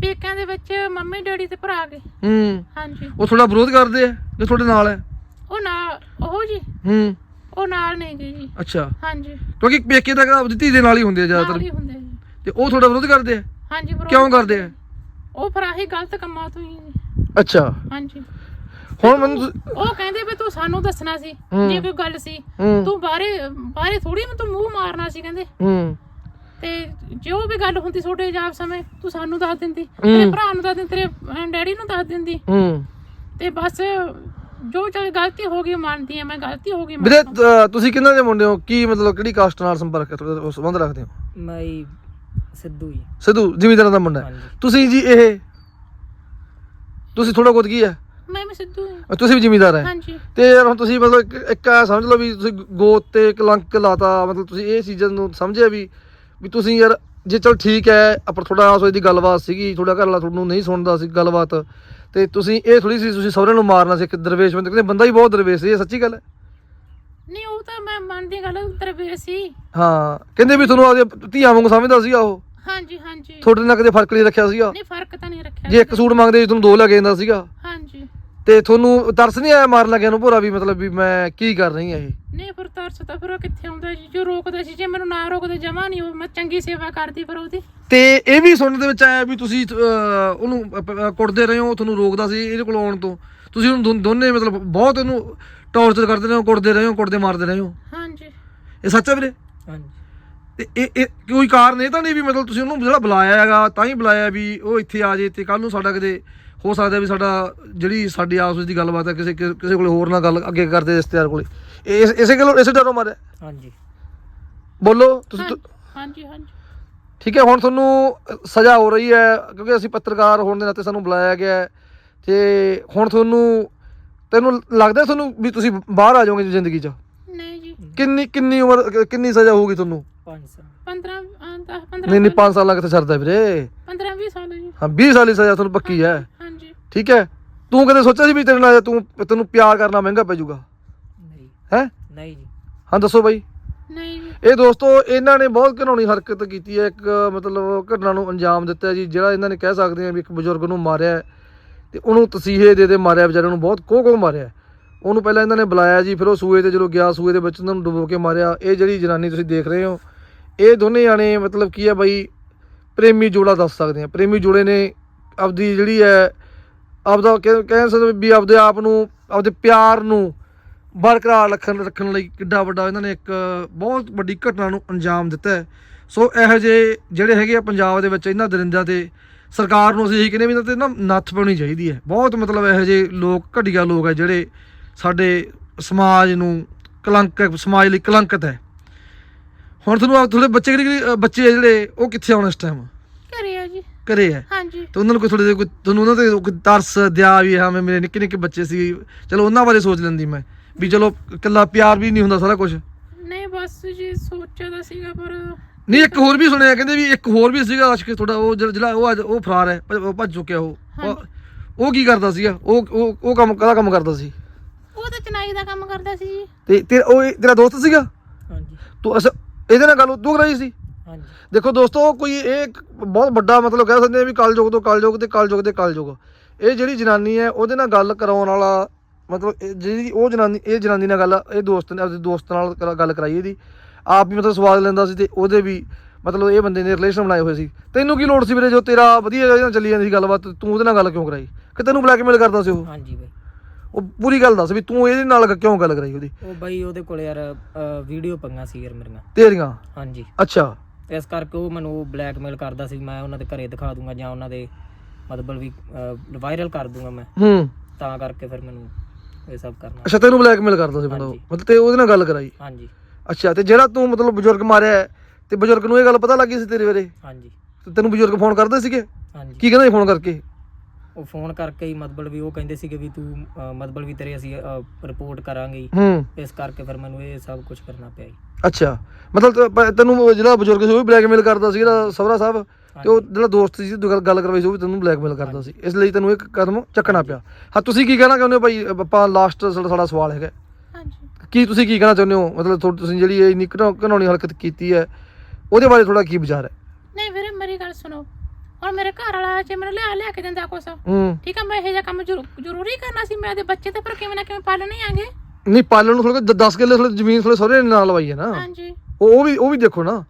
ਪੇਕਿਆਂ ਦੇ ਵਿੱਚ ਮੰਮੀ ਡੈਡੀ ਤੇ ਭਰਾ ਗਏ। ਹੂੰ। ਹਾਂਜੀ। ਉਹ ਤੁਹਾਡਾ ਵਿਰੋਧ ਕਰਦੇ ਆ ਜੋ ਤੁਹਾਡੇ ਨਾਲ ਹੈ? ਉਹ ਨਾਲ ਉਹ ਜੀ। ਹੂੰ। ਉਹ ਨਾਲ ਨਹੀਂ ਗਏ ਜੀ। ਅੱਛਾ। ਹਾਂਜੀ। ਕਿਉਂਕਿ ਪੇਕੇ ਤਾਂ ਆਪਦੀ ਧੀ ਦੇ ਨਾਲ ਹੀ ਹੁੰਦੇ ਆ ਨਾਲ ਜ਼ਿਆਦਾਤਰ ਹੀ ਹੁੰਦੇ ਜੀ। ਤੇ ਉਹ ਤੁਹਾਡਾ ਵਿਰੋਧ ਕਰਦੇ ਆ? ਹਾਂਜੀ ਵਿਰੋਧ ਕਿਉਂ ਕਰਦੇ ਆ? ਉਹ ਫਿਰ ਆਹੀ ਗਲਤ ਕੰਮਾਂ ਤੋਂ ਹੀ ਜੀ। ਅੱਛਾ। ਹਾਂਜੀ। ਹੁਣ ਮੈਨੂੰ ਤੁਸੀਂ- ਉਹ ਕਹਿੰਦੇ ਵੀ ਤੂੰ ਸਾਨੂੰ ਦੱਸਣਾ ਸੀ। ਹੂੰ। ਜੇ ਕੋਈ ਗੱਲ ਸੀ। ਹੂੰ। ਤੂੰ ਬਾਹਰੇ ਬਾਹਰੇ ਥੋੜੀ ਤੂੰ ਮੂੰਹ ਮਾਰਨਾ ਸੀ ਕਹਿੰਦੇ। ਹੂੰ। ਤੇ ਜੋ ਵੀ ਗੱਲ ਹੁੰਦੀ ਛੋਟੇ ਜਾਬ ਸਮੇਂ ਤੂੰ ਸਾਨੂੰ ਦੱਸ ਦਿੰਦੀ। ਤੇਰੇ ਭਰਾ ਨੂੰ ਦੱਸ ਦਿੰਦੀ ਤੇਰੇ ਡੈਡੀ ਨੂੰ ਦੱਸ ਦਿੰਦੀ। ਹੂੰ। ਤੇ ਬਸ ਜੋ ਚਲ ਗਲਤੀ ਹੋ ਗਈ ਮੰਨਦੀ ਆ ਮੈਂ ਗਲਤੀ ਹੋ ਗਈ ਵੀਰੇ ਤੁਸੀਂ ਕਿੰਨਾ ਦੇ ਮੁੰਡੇ ਹੋ? ਕੀ ਮਤਲਬ ਕਿਹੜੀ ਕਾਸਟ ਨਾਲ ਸੰਪਰਕ ਹੈ ਤੁਹਾਡਾ ਉਹ ਸੰਬੰਧ ਰੱਖਦੇ ਹੋ? ਮੈਂ ਸਿੱਧੂ ਹੀ ਸਿੱਧੂ ਜ਼ਿਮੀਂਦਾਰਾਂ ਦਾ ਮੁੰਡਾ ਹੈ। ਹਾਂਜੀ। ਤੁਸੀਂ ਜੀ ਇਹ ਤੁਸੀਂ ਥੋੜਾ ਬਹੁਤ ਕੀ ਹੈ? ਮੈਂ ਮੈਂ ਸਿੱਧੂ ਹਾਂ। ਤੁਸੀਂ ਵੀ ਜ਼ਿਮੀਂਦਾਰ ਹੈ। ਹਾਂਜੀ। ਤੇ ਯਾਰ ਹੁਣ ਤੁਸੀਂ ਮਤਲਬ ਇੱਕ- ਇੱਕ ਆ ਸਮਝ ਲਓ ਵੀ ਤੁਸੀਂ ਗੋਤ ਤੇ ਕਲੰਕ ਲਾਤਾ ਮਤਲਬ ਤੁਸੀਂ ਇਹ ਚੀਜ਼ਾਂ ਨੂੰ ਸਮਝਿਆ ਵੀ ਵੀ ਤੁਸੀਂ ਯਾਰ ਜੇ ਚਲ ਠੀਕ ਹੈ ਆਪਾਂ ਥੋੜਾ ਆਸ ਹੋਈ ਦੀ ਗੱਲਬਾਤ ਸੀਗੀ ਥੋੜਾ ਘਰ ਵਾਲਾ ਤੁਹਾਨੂੰ ਨਹੀਂ ਸੁਣਦਾ ਸੀ ਗੱਲਬਾਤ ਤੇ ਤੁਸੀਂ ਇਹ ਥੋੜੀ ਸੀ ਤੁਸੀਂ ਸਹੁਰੇ ਨੂੰ ਮਾਰਨਾ ਸੀ ਇੱਕ ਦਰਵੇਸ਼ ਬੰਦੇ ਕਹਿੰਦੇ ਬੰਦਾ ਹੀ ਬਹੁਤ ਦਰਵੇਸ਼ ਸੀ ਇਹ ਸੱਚੀ ਗੱਲ ਹੈ? ਨਹੀਂ ਉਹ ਤਾਂ ਮੈਂ ਮੰਨਦੀ ਗੱਲ ਤਰਵੇ ਸੀ। ਹਾਂ ਕਹਿੰਦੇ ਵੀ ਤੁਹਾਨੂੰ ਆਪਦੇ ਧੀਆਂ ਵਾਂਗੂ ਸਮਝਦਾ ਸੀਗਾ ਉਹ? ਹਾਂਜੀ ਹਾਂਜੀ। ਤੁਹਾਡੇ ਨਾਲ ਕਦੇ ਫ਼ਰਕ ਨਹੀਂ ਰੱਖਿਆ ਸੀਗਾ? ਨਹੀਂ ਫ਼ਰਕ ਤਾਂ ਨਹੀਂ ਰੱਖਿਆ ਜੇ ਇੱਕ ਸੂਟ ਮੰਗਦੇ ਸੀ ਤੁਹਾਨੂੰ ਦੋ ਲੈ ਕੇ ਜਾਂਦਾ ਸੀਗਾ? ਤੇ ਤੁਹਾਨੂੰ ਤਰਸ ਨਹੀਂ ਆਇਆ ਮਾਰਨ ਲੱਗਿਆ ਨੂੰ ਭੋਰਾ ਵੀ ਮਤਲਬ ਵੀ ਮੈਂ ਕੀ ਕਰ ਰਹੀ ਆ ਇਹ? ਨਹੀਂ ਫਿਰ ਤਰਸ ਤਾਂ ਫਿਰ ਉਹ ਕਿੱਥੇ ਆਉਂਦਾ ਜੀ? ਜੋ ਰੋਕਦਾ ਸੀ ਜੇ ਮੈਨੂੰ ਨਾ ਰੋਕਦੇ ਜਮਾ ਨਹੀਂ ਉਹ ਮੈਂ ਚੰਗੀ ਸੇਵਾ ਕਰਦੀ ਫਿਰ ਉਹਦੀ। ਤੇ ਇਹ ਵੀ ਸੁਣਨ ਦੇ ਵਿੱਚ ਆਇਆ ਵੀ ਤੁਸੀਂ ਅਹ, ਉਹਨੂੰ ਅਹ, ਕੁੱਟਦੇ ਰਹੇ ਹੋ ਤੁਹਾਨੂੰ ਰੋਕਦਾ ਸੀ ਇਹਦੇ ਕੋਲ ਆਉਣ ਤੋਂ। ਤੁਸੀਂ ਉਹਨੂੰ ਦੋ- ਦੋਨੇ ਮਤਲਬ ਬਹੁਤ ਉਹਨੂੰ ਟੌਰਚਰ ਕਰਦੇ ਰਹੇ ਹੋ ਕੁੱਟਦੇ ਰਹੇ ਹੋ ਕੁੱਟਦੇ ਮਾਰਦੇ ਰਹੇ ਹੋ। ਹਾਂਜੀ। ਇਹ ਸੱਚ ਹੈ ਵੀਰੇ? ਹਾਂਜੀ। ਤੇ ਇਹ ਇਹ ਕੋਈ ਕਾਰਨ ਇਹ ਤਾਂ ਨਹੀਂ ਵੀ ਮਤਲਬ ਤੁਸੀਂ ਉਹਨੂੰ ਜਿਹੜਾ ਬੁਲਾਇਆ ਹੈਗਾ ਤਾਂ ਹੀ ਬੁਲਾਇਆ ਵੀ ਉਹ ਇੱਥੇ ਆ ਜੇ ਤੇ ਕੱਲ ਨੂੰ ਸਾਡਾ ਕਿਤੇ ਹੋ ਸਕਦਾ ਵੀ ਸਾਡਾ ਜਿਹੜੀ ਸਾਡੀ ਆਪਸ ਵਿੱਚ ਦੀ ਗੱਲਬਾਤ ਹੈ ਕਿਸੇ ਕਿਸੇ ਕੋਲੇ ਹੋਰ ਨਾਲ ਗੱਲ ਅੱਗੇ ਕਰਦੇ ਰਿਸ਼ਤੇਦਾਰ ਕੋਲੇ। ਇਸ- ਇਸੇ ਗੱਲੋਂ ਇਸੇ ਡਰੋਂ ਮਾਰਿਆ? ਹਾਂਜੀ। ਬੋਲੋ ਤੁਸੀਂ ਹਾਂਜੀ ਹਾਂਜੀ। ਠੀਕ ਹੈ ਹੁਣ ਤੁਹਾਨੂੰ ਸਜ਼ਾ ਹੋ ਰਹੀ ਹੈ ਕਿਉਂਕਿ ਅਸੀਂ ਪੱਤਰਕਾਰ ਹੋਣ ਦੇ ਨਾਤੇ ਸਾਨੂੰ ਬੁਲਾਇਆ ਗਿਆ ਹੈ ਤੇ ਹੁਣ ਤੁਹਾਨੂੰ ਤੈਨੂੰ ਲੱਗਦਾ ਤੁਹਾਨੂੰ ਵੀ ਤੁਸੀਂ ਬਾਹਰ ਆ ਜਾਓਗੇ ਜ਼ਿੰਦਗੀ 'ਚ? ਨਹੀਂ ਜੀ। ਕਿੰਨੀ ਕਿੰਨੀ ਉਮਰ ਕਿੰਨੀ ਸਜ਼ਾ ਹੋਊਗੀ ਤੁਹਾਨੂੰ? 5 ਸਾਲ। 15 10 15 ਨਹੀਂ ਨਹੀਂ 5 ਸਾਲਾਂ ਕਿੱਥੇ ਸਰਦਾ ਵੀਰੇ? 15 20 ਸਾਲ ਜੀ। ਹਾਂ 20 ਸਾਲ ਦੀ ਸਜ਼ਾ ਤੁਹਾਨੂੰ ਪੱਕੀ ਹੈ। ਹਾਂਜੀ ਠੀਕ ਹੈ? ਤੂੰ ਕਦੇ ਸੋਚਿਆ ਸੀ ਵੀ ਤੇਰੇ ਨਾਲ ਤੂੰ ਤੈਨੂੰ ਪਿਆਰ ਕਰਨਾ ਮਹਿੰਗਾ ਪੈ ਜਾਊਗਾ? ਨਹੀਂ। ਹੈ? ਨਹੀਂ ਜੀ। ਹਾਂ ਦੱਸੋ ਬਾਈ। ਨਹੀਂ ਇਹ ਦੋਸਤੋ ਇਹਨਾਂ ਨੇ ਬਹੁਤ ਘਿਨਾਉਣੀ ਹਰਕਤ ਕੀਤੀ ਹੈ। ਇੱਕ ਮਤਲਬ ਘਟਨਾ ਨੂੰ ਅੰਜਾਮ ਦਿੱਤਾ ਜੀ ਜਿਹੜਾ ਇਹਨਾਂ ਨੇ ਕਹਿ ਸਕਦੇ ਆ ਵੀ ਇੱਕ ਬਜ਼ੁਰਗ ਨੂੰ ਮਾਰਿਆ ਤੇ ਉਹਨੂੰ ਤਸੀਹੇ ਦੇ ਦੇ ਮਾਰਿਆ ਵਿਚਾਰੇ ਨੂੰ ਬਹੁਤ ਕੋਹ ਕੋਹ ਮਾਰਿਆ ਉਹਨੂੰ ਪਹਿਲਾਂ ਇਹਨਾਂ ਨੇ ਬੁਲਾਇਆ ਜੀ ਫਿਰ ਉਹ ਸੂਏ ਤੇ ਜਦੋਂ ਗਿਆ ਸੂਏ ਦੇ ਵਿੱਚ ਉਹਨਾਂ ਨੂੰ ਡੁਬੋ ਕੇ ਮਾਰਿਆ। ਇਹ ਜਿਹੜੀ ਜਨਾਨੀ ਤੁਸੀਂ ਦੇਖ ਰਹੇ ਹੋ ਇਹ ਦੋਨੇ ਜਾਣੇ ਮਤਲਬ ਕੀ ਹੈ ਬਾਈ ਪ੍ਰੇਮੀ ਜੋੜਾ ਦੱਸ ਸਕਦੇ ਆ। ਪ੍ਰੇਮੀ ਜੋੜੇ ਨੇ ਆਪਦੀ ਜਿਹੜੀ ਹੈ ਆਪਦਾ ਕਹਿ ਸਕਦੇ ਵੀ ਆਪਦੇ ਆਪ ਨੂੰ ਆਪਦੇ ਪਿਆਰ ਨੂੰ ਬਰਕਰਾਰ ਰੱਖਣ ਰੱਖਣ ਲਈ ਕਿੱਡਾ ਵੱਡਾ ਇਹਨਾਂ ਨੇ ਇੱਕ ਬਹੁਤ ਵੱਡੀ ਘਟਨਾ ਨੂੰ ਅੰਜਾਮ ਦਿੱਤਾ ਸੋ ਇਹੋ ਜਿਹੇ ਜਿਹੜੇ ਹੈਗੇ ਆ ਪੰਜਾਬ ਦੇ ਵਿੱਚ ਇਹਨਾਂ ਦਰਿੰਦਿਆਂ ਤੇ ਸਰਕਾਰ ਨੂੰ ਅਸੀਂ ਇਹੀ ਕਹਿੰਦੇ ਵੀ ਇਹਨਾਂ ਤੇ ਨਾ ਨੱਥ ਪਾਉਣੀ ਚਾਹੀਦੀ ਹੈ। ਬਹੁਤ ਮਤਲਬ ਇਹੋ ਜਿਹੇ ਲੋਕ ਘਟੀਆ ਲੋਕ ਹੈ ਜਿਹੜੇ ਸਾਡੇ ਸਮਾਜ ਨੂੰ ਕਲੰਕ ਸਮਾਜ ਲਈ ਕਲੰਕਤ ਹੈ। ਹੁਣ ਤੁਹਾਨੂੰ ਆਪ ਤੁਹਾਡੇ ਬੱਚੇ ਕਿਹੜੇ ਕਿਹੜੇ, ਬੱਚੇ ਆ ਜਿਹੜੇ ਉਹ ਕਿੱਥੇ ਆਉਣ ਇਸ ਟਾਈਮ ਘਰੇ ਹੈ। ਹਾਂਜੀ। ਤੇ ਉਹਨਾਂ ਨੂੰ ਕੋਈ ਥੋੜੇ ਜਿਹੇ ਕੋਈ ਤੁਹਾਨੂੰ ਉਹਨਾਂ ਤੇ ਕੋਈ ਤਰਸ ਦਿਆ ਵੀ ਹਾਂ ਮੇਰੇ ਨਿੱਕੇ ਨਿੱਕੇ ਬੱਚੇ ਸੀ। ਚਲੋ ਉਹਨਾਂ ਬਾਰੇ ਸੋਚ ਲੈਂਦੀ ਮੈਂ। ਵੀ ਚਲੋ ਇਕੱਲਾ ਪਿਆਰ ਵੀ ਨਹੀਂ ਹੁੰਦਾ ਸਾਰਾ ਕੁਝ ਨਹੀਂ ਬਸ ਜੀ ਸੋਚਿਆ ਤਾਂ ਸੀਗਾ ਪਰ ਨਹੀਂ ਇੱਕ ਹੋਰ ਵੀ ਸੁਣਿਆ ਕਹਿੰਦੇ ਵੀ ਇੱਕ ਹੋਰ ਵੀ ਸੀਗਾ ਆਸ਼ਕ ਤੁਹਾਡਾ ਉਹ ਜਿਹੜਾ ਜਿਹੜਾ ਉਹ ਅੱਜ ਉਹ ਫਰਾਰ ਹੈ ਭੱਜ- ਉਹ ਭੱਜ ਚੁੱਕਿਆ ਉਹ। ਉਹ- ਉਹ ਕੀ ਕਰਦਾ ਸੀਗਾ? ਉਹ ਉਹ ਉਹ ਕੰਮ ਕਾਹਦਾ ਕੰਮ ਕਰਦਾ ਸੀ? ਉਹ ਤਾਂ ਚਨਾਈ ਦਾ ਕੰਮ ਕਰਦਾ ਸੀ ਜੀ। ਤੇ ਤੇ ਉਹ ਇਹ ਤੇਰਾ ਦੋਸਤ ਸੀਗਾ? ਹਾਂਜੀ। ਤੂੰ ਅਸ ਇਹਦੇ ਨਾਲ ਗੱਲ ਤੂੰ ਕਰਾਈ ਸੀ? ਦੇਖੋ ਦੋਸਤੋ ਕੋਈ ਇਹ ਬਹੁਤ ਵੱਡਾ ਮਤਲਬ ਕਹਿ ਸਕਦੇ ਆ ਵੀ ਕਲਯੁਗ ਤੋਂ ਕਲਯੁਗ ਤੇ ਕਲਯੁਗ ਤੇ ਕਲਯੁਗ। ਇਹ ਜਿਹੜੀ ਜਨਾਨੀ ਹੈ ਉਹਦੇ ਨਾਲ ਗੱਲ ਕਰਾਉਣ ਵਾਲਾ ਮਤਲਬ ਜਿਹੜੀ ਉਹ ਜਨਾਨੀ ਇਹ ਜਨਾਨੀ ਨਾਲ ਗੱਲ ਇਹ ਦੋਸਤ ਨੇ ਆਪਣੇ ਦੋਸਤ ਨਾਲ ਗੱਲ ਕਰਾਈ ਇਹਦੀ। ਆਪ ਵੀ ਮਤਲਬ ਸਵਾਦ ਲੈਂਦਾ ਸੀ ਤੇ ਉਹਦੇ ਵੀ ਮਤਲਬ ਇਹ ਬੰਦੇ ਨੇ ਰਿਲੇਸ਼ਨ ਬਣਾਏ ਹੋਏ ਸੀ। ਤੈਨੂੰ ਕੀ ਲੋੜ ਸੀ ਵੀਰੇ ਜੋ ਤੇਰਾ ਵਧੀਆ ਨਾਲ ਚੱਲੀ ਜਾਂਦੀ ਸੀ ਗੱਲਬਾਤ ਤੂੰ ਉਹਦੇ ਨਾਲ ਗੱਲ ਕਿਉਂ ਕਰਾਈ? ਕਿ ਤੈਨੂੰ ਬਲੈਕਮੇਲ ਕਰਦਾ ਸੀ ਉਹ? ਹਾਂਜੀ ਬਾਈ। ਉਹ ਪੂਰੀ ਗੱਲ ਦੱਸ ਵੀ ਤੂੰ ਇਹਦੇ ਨਾਲ ਕਿਉਂ ਗੱਲ ਕਰਾਈ ਉਹਦੀ? ਉਹ ਬਾਈ ਉਹਦੇ ਕੋਲ ਯਾਰ ਵੀਡੀਓ ਪੰਗਾ ਸੀ ਯਾਰ ਮੇਰੀਆਂ। ਤੇਰੀਆਂ? ਹਾਂਜੀ। ਅੱਛਾ। ਇਸ ਕਰਕੇ ਉਹ ਮੈਨੂੰ ਬਲੈਕਮੇਲ ਕਰਦਾ ਸੀ ਮੈਂ ਉਹਨਾਂ ਦੇ ਘਰੇ ਦਿਖਾ ਦੂੰਗਾ ਜਾਂ ਉਹਨਾਂ ਦੇ ਮਤਲਬ ਵੀ ਵਾਇਰਲ ਕਰ ਦੂੰਗਾ ਮੈਂ। ਹੂੰ। ਤਾਂ ਕਰਕੇ ਫਿਰ ਮੈਨੂੰ ਇਹ ਸਭ ਕਰਨਾ। ਅੱਛਾ ਤੈਨੂੰ ਬਲੈਕਮੇਲ ਕਰਦਾ ਸੀ ਬੰਦਾ ਉਹ। ਹਾਂਜੀ। ਮਤਲਬ ਤੇ ਉਹਦੇ ਨਾਲ ਗੱਲ ਕਰਾਈ? ਹਾਂਜੀ। ਅੱਛਾ ਤੇ ਜਿਹੜਾ ਤੂੰ ਮਤਲਬ ਬਜ਼ੁਰਗ ਮਾਰਿਆ ਹੈ, ਤੇ ਬਜ਼ੁਰਗ ਨੂੰ ਇਹ ਗੱਲ ਪਤਾ ਲੱਗੀ ਸੀ ਤੇਰੇ ਬਾਰੇ? ਹਾਂਜੀ। ਤੇ ਤੈਨੂੰ ਬਜ਼ੁਰਗ ਫੋਨ ਕਰਦੇ ਸੀਗੇ? ਹਾਂਜੀ। ਕੀ ਕਹਿੰਦੇ ਫੋਨ ਕਰਕੇ? ਉਹ ਫੋਨ ਕਰਕੇ ਹੀ ਮਤਲਬ ਵੀ ਉਹ ਕਹਿੰਦੇ ਸੀਗੇ ਵੀ ਤੂੰ ਮਤਲਬ ਵੀ ਤੇਰੇ ਅਸੀਂ ਰਿਪੋਰਟ ਕਰਾਂਗੇ ਹੀ। ਹੂੰ। ਇਸ ਕਰਕੇ ਫਿਰ ਮੈਨੂੰ ਇਹ ਸਭ ਕੁਝ ਕਰਨਾ ਪਿਆ ਜੀ। ਅੱਛਾ। ਮਤਲਬ ਤੇ ਪ- ਤੈਨੂੰ ਜਿਹੜਾ ਬਜ਼ੁਰਗ ਸੀ ਉਹ ਵੀ ਬਲੈਕਮੇਲ ਕਰਦਾ ਸੀ ਜਿਹੜਾ ਸਵਰਾ ਸਾਹਿਬ? ਤੇ ਉਹ ਜਿਹੜਾ ਦੋਸਤ ਸੀ ਜਿਹਦੀ ਗੱਲ ਗੱਲ ਕਰਵਾਈ ਸੀ ਉਹ ਵੀ ਤੈਨੂੰ ਬਲੈਕਮੇਲ ਕਰਦਾ ਸੀ। ਇਸ ਲਈ ਤੈਨੂੰ ਇੱਕ ਕਦਮ ਚੱਕਣਾ ਪਿਆ। ਹਾਂ ਤੁਸੀਂ ਕੀ ਕਹਿਣਾ ਚਾਹੁੰਦੇ ਹੋ ਭਾਈ? ਆਪਾਂ ਲਾਸਟ ਸਾਡਾ ਸਵਾਲ ਹੈਗਾ। ਹਾਂਜੀ। ਕੀ ਤੁਸੀਂ ਕੀ ਕਹਿਣਾ ਚਾਹੁੰਦੇ ਹੋ? ਮਤਲਬ ਥੋ- ਤੁਸੀਂ ਜਿਹੜੀ ਇਹ ਇੰਨੀ ਘਿਨau- ਘਿਨਾਉਣੀ ਹਰਕਤ ਕੀਤੀ ਹੈ ਉਹਦੇ ਬਾਰੇ ਥੋੜਾ ਕੀ ਵਿਚਾਰ ਹੈ? ਨਹੀਂ ਵੀਰੇ ਮੇਰੀ ਗੱਲ ਸੁਣੋ। ਹੁਣ ਮੇਰੇ ਘਰ ਵਾਲਾ ਜੇ ਮੈਨੂੰ ਲਿਆ ਲਿਆ ਕੇ ਦਿੰਦਾ ਕੁਛ ਹੂੰ। ਠੀਕ ਆ ਮੈਂ ਇਹ ਜਿਹਾ ਕੰਮ ਜ਼ਰੂ- ਜ਼ਰੂਰੀ ਕਰਨਾ ਸੀ ਮੈਂ ਦੇ ਬੱਚੇ ਤੇ ਪਰ ਕਿਵੇਂ ਨਾ ਕਿਵੇਂ ਪਾਲਣੇ ਆਂਗੇ। ਨਹੀਂ ਪਾਲਣ ਨੂੰ ਥੋੜਾ 10 ਕਿੱਲੇ ਥੋੜੀ ਜ਼ਮੀਨ ਥੋੜੇ ਸਹੁਰੇ ਨੇ ਨਾਲ ਲਵਾਈ ਹੈ ਨਾ। ਹਾਂਜੀ। ਉਹ ਉਹ ਵੀ ਉਹ ਵੀ ਦੇਖੋ ਨਾ।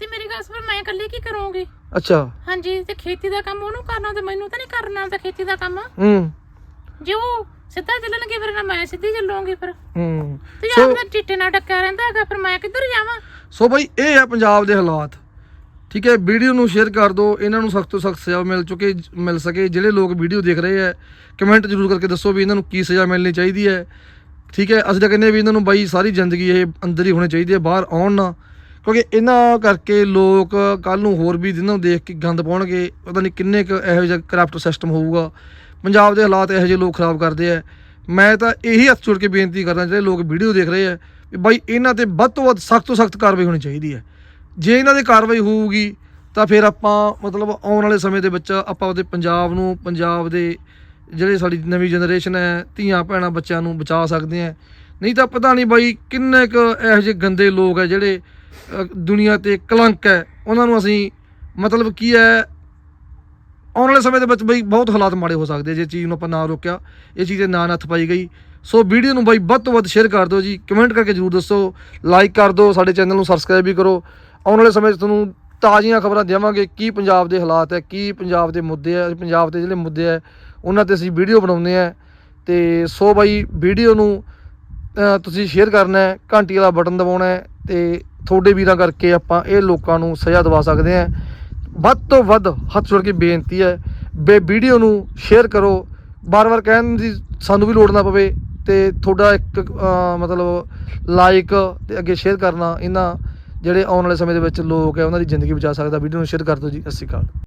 ਤੇ ਮੇਰੀ ਗੱਲ ਸੁਣ ਮੈਂ ਇਕੱਲੀ ਕੀ ਕਰੂੰਗੀ? ਅੱਛਾ। ਹਾਂਜੀ ਤੇ ਖੇਤੀ ਦਾ ਕੰਮ ਉਹਨੂੰ ਕਰਨਾ ਤੇ ਮੈਨੂੰ ਤਾਂ ਨਹੀਂ ਕਰਨਾ ਤੇ ਖੇਤੀ ਦਾ ਕੰਮ? ਹੂੰ। ਜੇ ਉਹ ਸਿੱਧਾ ਚੱਲਣਗੇ ਫਿਰ ਨਾ ਮੈਂ ਸਿੱਧੀ ਚੱਲੂੰਗੀ ਫਿਰ। ਹੂੰ। ਤੇ ਸੋ- ਆਪਣਾ ਚਿੱਟੇ ਨਾਲ ਡੱਕਿਆ ਰਹਿੰਦਾ ਹੈਗਾ ਫਿਰ ਮੈਂ ਕਿੱਧਰ ਜਾਵਾਂ? ਸੋ ਭਾਈ ਇਹ ਹੈ ਪੰਜਾਬ ਦੇ ਹਾਲਾਤ। ਠੀਕ ਹੈ, ਵੀਡੀਓ ਨੂੰ ਸ਼ੇਅਰ ਕਰ ਦਿਓ, ਇਹਨਾਂ ਨੂੰ ਸਖਤ ਤੋਂ ਸਖਤ ਸਜ਼ਾ ਮਿਲ ਚੁੱਕੇ, ਮਿਲ ਸਕੇ। ਜਿਹੜੇ ਲੋਕ ਵੀਡੀਓ ਦੇਖ ਰਹੇ ਹੈ ਕਮੈਂਟ ਜ਼ਰੂਰ ਕਰਕੇ ਦੱਸੋ ਵੀ ਇਹਨਾਂ ਨੂੰ ਕੀ ਸਜ਼ਾ ਮਿਲਣੀ ਚਾਹੀਦੀ ਹੈ। ਠੀਕ ਹੈ, ਅਸੀਂ ਤਾਂ ਕਹਿੰਦੇ ਵੀ ਇਹਨਾਂ ਨੂੰ ਬਾਈ ਸਾਰੀ ਜ਼ਿੰਦਗੀ ਇਹ ਅੰਦਰ ਹੀ ਹੋਣੀ ਚਾਹੀਦੀ ਹੈ, ਬਾਹਰ ਆਉਣ ਨਾ। ਕਿਉਂਕਿ ਇਹਨਾਂ ਕਰਕੇ ਲੋਕ ਕੱਲ ਨੂੰ ਹੋਰ ਵੀ ਜਿਨ੍ਹਾਂ ਨੂੰ ਦੇਖ ਕੇ ਗੰਦ ਪਾਉਣਗੇ, ਪਤਾ ਨਹੀਂ ਕਿੰਨੇ ਕੁ ਇਹੋ ਜਿਹਾ ਕਰਪਟ ਸਿਸਟਮ ਹੋਊਗਾ। ਪੰਜਾਬ ਦੇ ਹਾਲਾਤ ਇਹੋ ਜਿਹੇ ਲੋਕ ਖਰਾਬ ਕਰਦੇ ਆ ਮੈਂ ਤਾਂ ਇਹੀ ਹੱਥ ਜੋੜ ਕੇ ਬੇਨਤੀ ਕਰਦਾ, ਜਿਹੜੇ ਲੋਕ ਵੀਡੀਓ ਦੇਖ ਰਹੇ ਆ ਵੀ ਬਾਈ ਇਹਨਾਂ ਤੇ ਵੱਧ ਤੋਂ ਵੱਧ ਸਖਤ ਤੋਂ ਸਖਤ ਕਾਰਵਾਈ ਹੋਣੀ ਚਾਹੀਦੀ ਹੈ। ਜੇ ਇਹਨਾਂ ਦੀ ਕਾਰਵਾਈ ਹੋਊਗੀ, ਤਾਂ ਫਿਰ ਆਪਾਂ ਮਤਲਬ ਆਉਣ ਵਾਲੇ ਸਮੇਂ ਦੇ ਵਿੱਚ ਆਪਾਂ ਉਹਦੇ ਪੰਜਾਬ ਨੂੰ, ਪੰਜਾਬ ਦੇ ਜਿਹੜੇ ਸਾਡੀ ਨਵੀਂ ਜਨਰੇਸ਼ਨ ਹੈ, ਧੀਆਂ ਭੈਣਾਂ ਬੱਚਿਆਂ ਨੂੰ ਬਚਾ ਸਕਦੇ ਆ ਨਹੀਂ ਤਾਂ ਪਤਾ ਨਹੀਂ ਬਾਈ ਕਿੰਨੇ ਕੁ ਇਹੋ ਜਿਹੇ ਗੰਦੇ ਲੋਕ ਹੈ ਜਿਹੜੇ ਦੁਨੀਆ ਤੇ ਕਲੰਕ ਹੈ। ਉਹਨਾਂ ਨੂੰ ਅਸੀਂ ਮਤਲਬ ਕੀ ਹੈ, ਆਉਣ ਵਾਲੇ ਸਮੇਂ ਦੇ ਵਿੱਚ ਬਈ ਬਹੁਤ ਹਾਲਾਤ ਮਾੜੇ ਹੋ ਸਕਦੇ ਜੇ ਚੀਜ਼ ਨੂੰ ਆਪਾਂ ਨਾ ਰੋਕਿਆ, ਇਹ ਚੀਜ਼ ਤੇ ਨਾ ਨੱਥ ਪਾਈ ਗਈ। ਸੋ ਵੀਡੀਓ ਨੂੰ ਬਾਈ ਵੱਧ ਤੋਂ ਵੱਧ ਸ਼ੇਅਰ ਕਰ ਦਿਓ ਜੀ ਕਮੈਂਟ ਕਰਕੇ ਜਰੂਰ ਦੱਸੋ ਲਾਈਕ ਕਰ ਦਿਓ, ਸਾਡੇ ਚੈਨਲ ਨੂੰ ਸਬਸਕ੍ਰਾਈਬ ਵੀ ਕਰੋ। ਆਉਣ ਵਾਲੇ ਸਮੇਂ 'ਚ ਤੁਹਾਨੂੰ ਤਾਜ਼ੀਆਂ ਖਬਰਾਂ ਦੇਵਾਂਗੇ ਕੀ ਪੰਜਾਬ ਦੇ ਹਾਲਾਤ ਹੈ, ਕੀ ਪੰਜਾਬ ਦੇ ਮੁੱਦੇ ਹੈ, ਪੰਜਾਬ ਦੇ ਜਿਹੜੇ ਮੁੱਦੇ ਹੈ, ਉਹਨਾਂ ਤੇ ਅਸੀਂ ਵੀਡੀਓ ਬਣਾਉਂਦੇ ਆ ਤੇ ਸੋ ਬਾਈ, ਵੀਡੀਓ ਨੂੰ ਤੁਸੀਂ ਸ਼ੇਅਰ ਕਰਨਾ ਹੈ, ਘੰਟੀ ਵਾਲਾ ਬਟਨ ਦਬਾਉਣਾ ਹੈ ਤੇ ਤੁਹਾਡੇ ਵੀਰਾਂ ਕਰਕੇ ਆਪਾਂ ਇਹ ਲੋਕਾਂ ਨੂੰ ਸਜ਼ਾ ਦਵਾ ਸਕਦੇ ਹਾਂ। ਵੱਧ ਤੋਂ ਵੱਧ ਹੱਥ ਜੋੜ ਕੇ ਬੇਨਤੀ ਹੈ, ਬੇ ਵੀਡੀਓ ਨੂੰ ਸ਼ੇਅਰ ਕਰੋ। ਬਾਰ-ਬਾਰ ਕਹਿਣ ਦੀ ਸਾਨੂੰ ਵੀ ਲੋੜ ਨਾ ਪਵੇ ਤੇ ਤੁਹਾਡਾ ਇੱਕ ਮਤਲਬ ਲਾਈਕ ਤੇ ਅੱਗੇ ਸ਼ੇਅਰ ਕਰਨਾ, ਇਹਨਾਂ ਜਿਹੜੇ ਆਉਣ ਵਾਲੇ ਸਮੇਂ ਦੇ ਵਿੱਚ ਲੋਕ ਹੈ, ਉਹਨਾਂ ਦੀ ਜ਼ਿੰਦਗੀ ਬਚਾ ਸਕਦਾ। ਵੀਡੀਓ ਨੂੰ ਸ਼ੇਅਰ ਕਰ ਦਿਓ ਜੀ। ਸਤਿ ਸ਼੍ਰੀ ਅਕਾਲ।